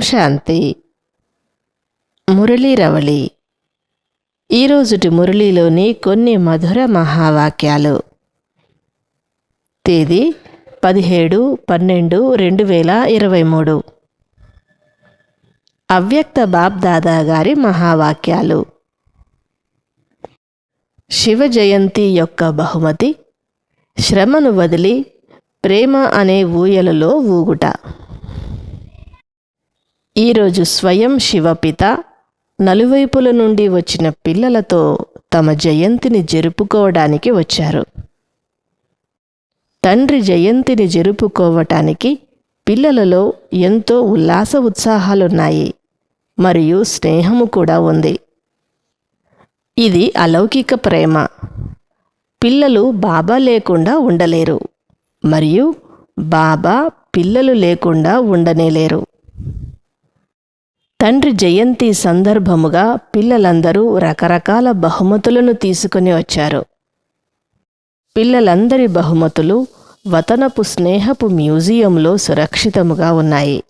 శాంతి మురళీరవళి. ఈరోజుటి మురళీలోని కొన్ని మధుర మహావాక్యాలు. తేదీ పదిహేడు పన్నెండు రెండు వేల ఇరవై మూడు. అవ్యక్త బాబ్దాదా గారి మహావాక్యాలు. శివ జయంతి యొక్క బహుమతి శ్రమను వదిలి ప్రేమ అనే ఊయలలో ఊగుట. ఈరోజు స్వయం శివపిత నలువైపుల నుండి వచ్చిన పిల్లలతో తమ జయంతిని జరుపుకోవడానికి వచ్చారు. తండ్రి జయంతిని జరుపుకోవటానికి పిల్లలలో ఎంతో ఉల్లాస ఉత్సాహాలున్నాయి మరియు స్నేహము కూడా ఉంది. ఇది అలౌకిక ప్రేమ. పిల్లలు బాబా లేకుండా ఉండలేరు మరియు బాబా పిల్లలు లేకుండా ఉండనేలేరు. తండ్రి జయంతి సందర్భముగా పిల్లలందరూ రకరకాల బహుమతులను తీసుకుని వచ్చారు. పిల్లలందరి బహుమతులు వతనపు స్నేహపు మ్యూజియంలో సురక్షితముగా ఉన్నాయి.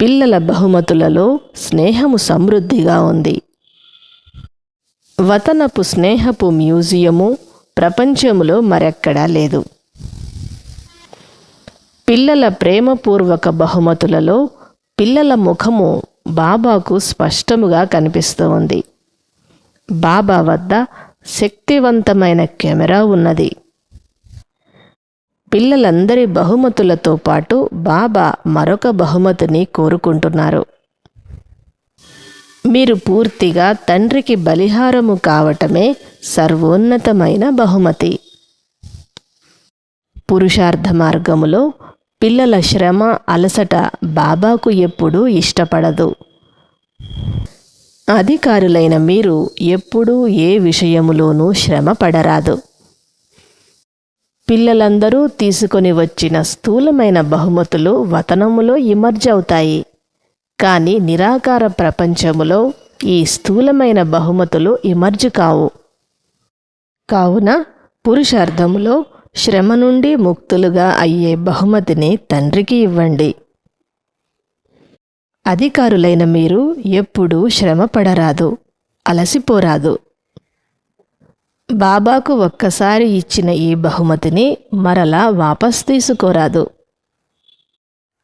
పిల్లల బహుమతులలో స్నేహము సమృద్ధిగా ఉంది. వతనపు స్నేహపు మ్యూజియము ప్రపంచములో మరెక్కడా లేదు. పిల్లల ప్రేమపూర్వక బహుమతులలో పిల్లల ముఖము బాబాకు స్పష్టముగా కనిపిస్తూ ఉంది. బాబా వద్ద శక్తివంతమైన కెమెరా ఉన్నది. పిల్లలందరి బహుమతులతో పాటు బాబా మరొక బహుమతిని కోరుకుంటున్నారు. మీరు పూర్తిగా తండ్రికి బలిహారము కావటమే సర్వోన్నతమైన బహుమతి. పురుషార్థ మార్గములో పిల్లల శ్రమ అలసట బాబాకు ఎప్పుడూ ఇష్టపడదు. అధికారులైన మీరు ఎప్పుడూ ఏ విషయములోనూ శ్రమ పడరాదు. పిల్లలందరూ తీసుకొని వచ్చిన స్థూలమైన బహుమతులు వతనములో ఇమర్జ్ అవుతాయి కానీ నిరాకార ప్రపంచములో ఈ స్థూలమైన బహుమతులు ఇమర్జ్ కావు. కావున పురుషార్థములో శ్రమ నుండి ముక్తులుగా అయ్యే బహుమతిని తండ్రికి ఇవ్వండి. అధికారులైన మీరు ఎప్పుడూ శ్రమ పడరాదు అలసిపోరాదు. బాబాకు ఒక్కసారి ఇచ్చిన ఈ బహుమతిని మరలా వాపస్ తీసుకోరాదు.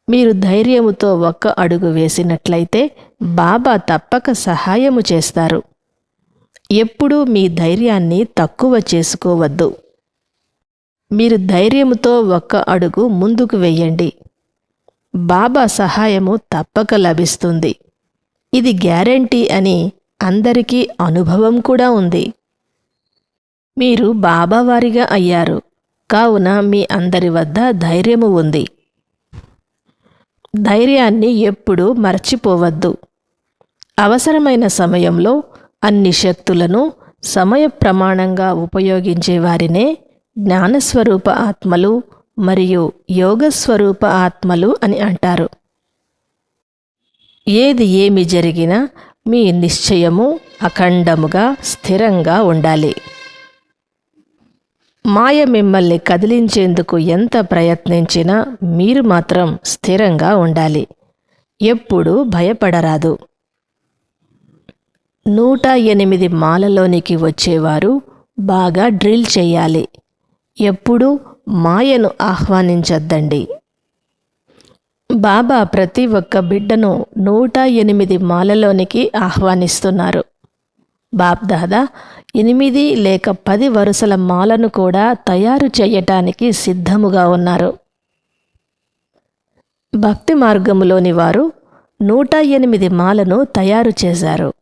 మీరు ధైర్యముతో ఒక్క అడుగు వేసినట్లయితే బాబా తప్పక సహాయము చేస్తారు. ఎప్పుడూ మీ ధైర్యాన్ని తక్కువ చేసుకోవద్దు. మీరు ధైర్యముతో ఒక్క అడుగు ముందుకు వెయ్యండి. బాబా సహాయము తప్పక లభిస్తుంది. ఇది గ్యారంటీ అని అందరికీ అనుభవం కూడా ఉంది. మీరు బాబావారిగా అయ్యారు. కావున మీ అందరి వద్ద ధైర్యము ఉంది. ధైర్యాన్ని ఎప్పుడూ మర్చిపోవద్దు. అవసరమైన సమయంలో అన్ని శక్తులను సమయ ప్రమాణంగా ఉపయోగించే వారినే జ్ఞానస్వరూప ఆత్మలు మరియు యోగస్వరూప ఆత్మలు అని అంటారు. ఏది ఏమి జరిగినా మీ నిశ్చయము అఖండముగా స్థిరంగా ఉండాలి. మాయ మిమ్మల్ని కదిలించేందుకు ఎంత ప్రయత్నించినా మీరు మాత్రం స్థిరంగా ఉండాలి. ఎప్పుడూ భయపడరాదు. నూట ఎనిమిది మాలలోనికి వచ్చేవారు బాగా డ్రిల్ చేయాలి. ఎప్పుడూ మాయను ఆహ్వానించొద్దండి. బాబా ప్రతి ఒక్క బిడ్డను నూట ఎనిమిది మాలలోనికి ఆహ్వానిస్తున్నారు. బాబ్దాదా ఎనిమిది లేక పది వరుసల మాలను కూడా తయారు చేయటానికి సిద్ధముగా ఉన్నారు. భక్తి మార్గములోని వారు నూట ఎనిమిది మాలను తయారు చేశారు.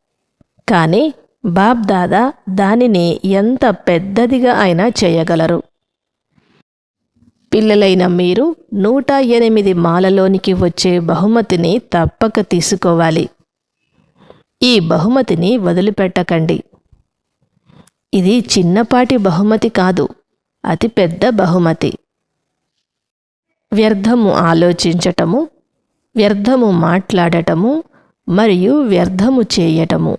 కానీ బాబ్దాదా దానిని ఎంత పెద్దదిగా అయినా చేయగలరు. పిల్లలైన మీరు నూట ఎనిమిది మాలలోనికి వచ్చే బహుమతిని తప్పక తీసుకోవాలి. ఈ బహుమతిని వదిలిపెట్టకండి. ఇది చిన్నపాటి బహుమతి కాదు అతి పెద్ద బహుమతి. వ్యర్థము ఆలోచించటము వ్యర్థము మాట్లాడటము మరియు వ్యర్థము చేయటము.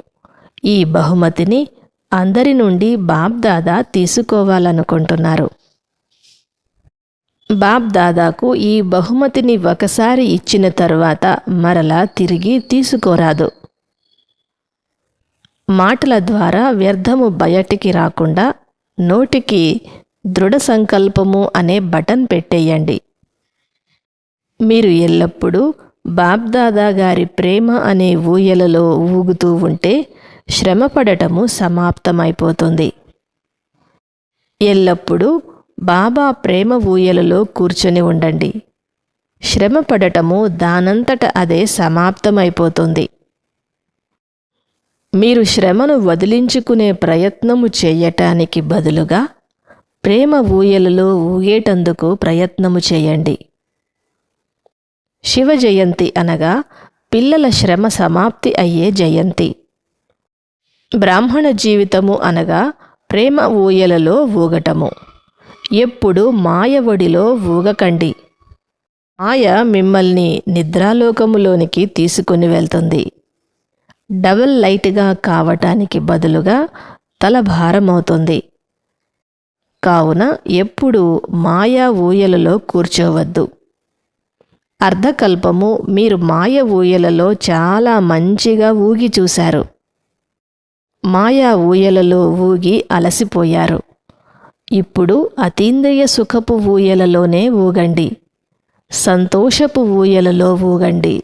ఈ బహుమతిని అందరి నుండి బాబ్దాదా తీసుకోవాలనుకుంటున్నారు. బాబ్ దాదాకు ఈ బహుమతిని ఒకసారి ఇచ్చిన తర్వాత మరలా తిరిగి తీసుకోరాదు. మాటల ద్వారా వ్యర్థము బయటికి రాకుండా నోటికి దృఢ సంకల్పము అనే బటన్ పెట్టేయండి. మీరు ఎల్లప్పుడూ బాబ్దాదా గారి ప్రేమ అనే ఊయలలో ఊగుతూ ఉంటే శ్రమపడటము సమాప్తమైపోతుంది. ఎల్లప్పుడూ బాబా ప్రేమ ఊయలలో కూర్చొని ఉండండి. శ్రమ పడటము దానంతట అదే సమాప్తమైపోతుంది. మీరు శ్రమను వదిలించుకునే ప్రయత్నము చేయటానికి బదులుగా ప్రేమ ఊయలలో ఊగేటందుకు ప్రయత్నము చేయండి. శివ జయంతి అనగా పిల్లల శ్రమ సమాప్తి అయ్యే జయంతి. బ్రాహ్మణ జీవితము అనగా ప్రేమ ఊయలలో ఊగటము. ఎప్పుడు మాయ ఒడిలో ఊగకండి. మాయ మిమ్మల్ని నిద్రాలోకములోనికి తీసుకుని వెళ్తుంది. డబల్ లైట్గా కావటానికి బదులుగా తల భారమవుతుంది. కావున ఎప్పుడు మాయా ఊయలలో కూర్చోవద్దు. అర్ధకల్పము మీరు మాయ ఊయలలో చాలా మంచిగా ఊగి చూశారు. మాయా ఊయలలో ఊగి అలసిపోయారు. ఇప్పుడు అతీంద్రియ సుఖపు ఊయలలోనే ఊగండి. సంతోషపు ఊయలలో ఊగండి.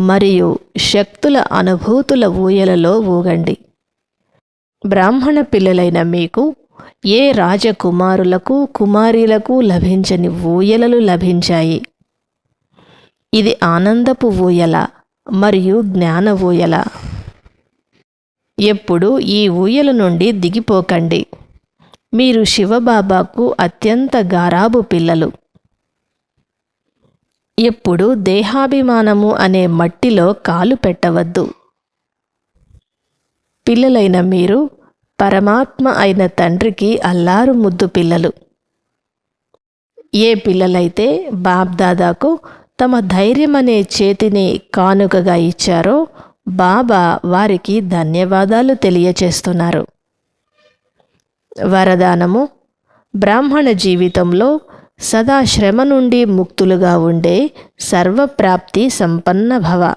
మరియు శక్తుల అనుభూతుల ఊయలలో ఊగండి. బ్రాహ్మణ పిల్లలైన మీకు ఏ రాజకుమారులకు కుమారీలకు లభించని ఊయలలు లభించాయి? ఇది ఆనందపు ఊయల మరియు జ్ఞాన ఊయల. ఎప్పుడు ఈ ఊయల నుండి దిగిపోకండి. మీరు శివబాబాకు అత్యంత గారాబు పిల్లలు. ఎప్పుడు దేహాభిమానము అనే మట్టిలో కాలు పెట్టవద్దు. పిల్లలైన మీరు పరమాత్మ అయిన తండ్రికి అల్లారు ముద్దు పిల్లలు. ఏ పిల్లలైతే బాబ్దాదాకు తమ ధైర్యం అనే చేతిని కానుకగా ఇచ్చారో బాబా వారికి ధన్యవాదాలు తెలియచేస్తున్నారు. వరదానము. బ్రాహ్మణ జీవితంలో సదా శ్రమ నుండి ముక్తులుగా ఉండే సర్వప్రాప్తి సంపన్న భవ.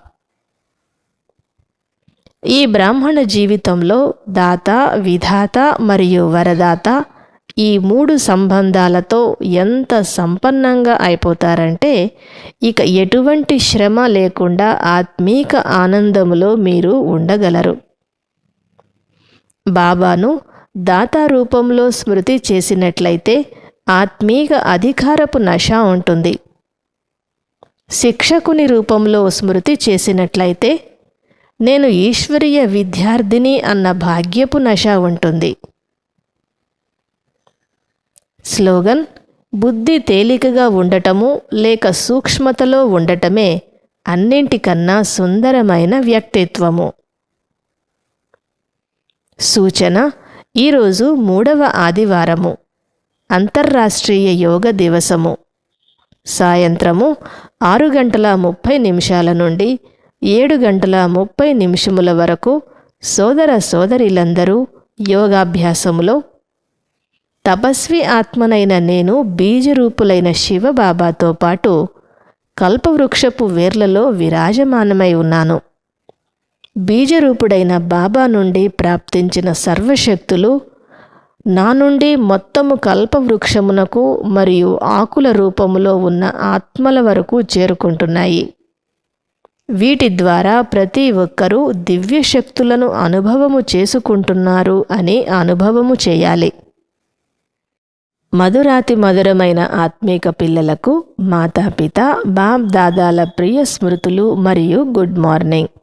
ఈ బ్రాహ్మణ జీవితంలో దాత విధాత మరియు వరదాత ఈ మూడు సంబంధాలతో ఎంత సంపన్నంగా అయిపోతారంటే ఇక ఎటువంటి శ్రమ లేకుండా ఆత్మీక ఆనందములో మీరు ఉండగలరు. బాబాను దాత రూపంలో స్మృతి చేసినట్లయితే ఆత్మీయ అధికారపు నష ఉంటుంది. శిక్షకుని రూపంలో స్మృతి చేసినట్లయితే నేను ఈశ్వరీయ విద్యార్థిని అన్న భాగ్యపు నష ఉంటుంది. స్లోగన్ బుద్ధి తేలికగా ఉండటము లేక సూక్ష్మతలో ఉండటమే అన్నింటికన్నా సుందరమైన వ్యక్తిత్వము. సూచన ఈరోజు మూడవ ఆదివారము అంతర్రాష్ట్రీయ యోగ దివసము. సాయంత్రము ఆరు గంటల ముప్పై నిమిషాల నుండి ఏడు గంటల ముప్పై నిమిషముల వరకు సోదర సోదరిలందరూ యోగాభ్యాసములో తపస్వి ఆత్మనైన నేను బీజరూపులైన శివబాబాతో పాటు కల్పవృక్షపు వేర్లలో విరాజమానమై ఉన్నాను. బీజరూపుడైన బాబా నుండి ప్రాప్తించిన సర్వశక్తులు నా నుండి మొత్తము కల్పవృక్షమునకు మరియు ఆకుల రూపములో ఉన్న ఆత్మల వరకు చేరుకుంటున్నాయి. వీటి ద్వారా ప్రతి ఒక్కరూ దివ్య శక్తులను అనుభవము చేసుకుంటున్నారు అని అనుభవము చేయాలి. మధురాతి మధురమైన ఆత్మీక పిల్లలకు మాతాపిత బాప్ దాదాల ప్రియ స్మృతులు మరియు గుడ్ మార్నింగ్.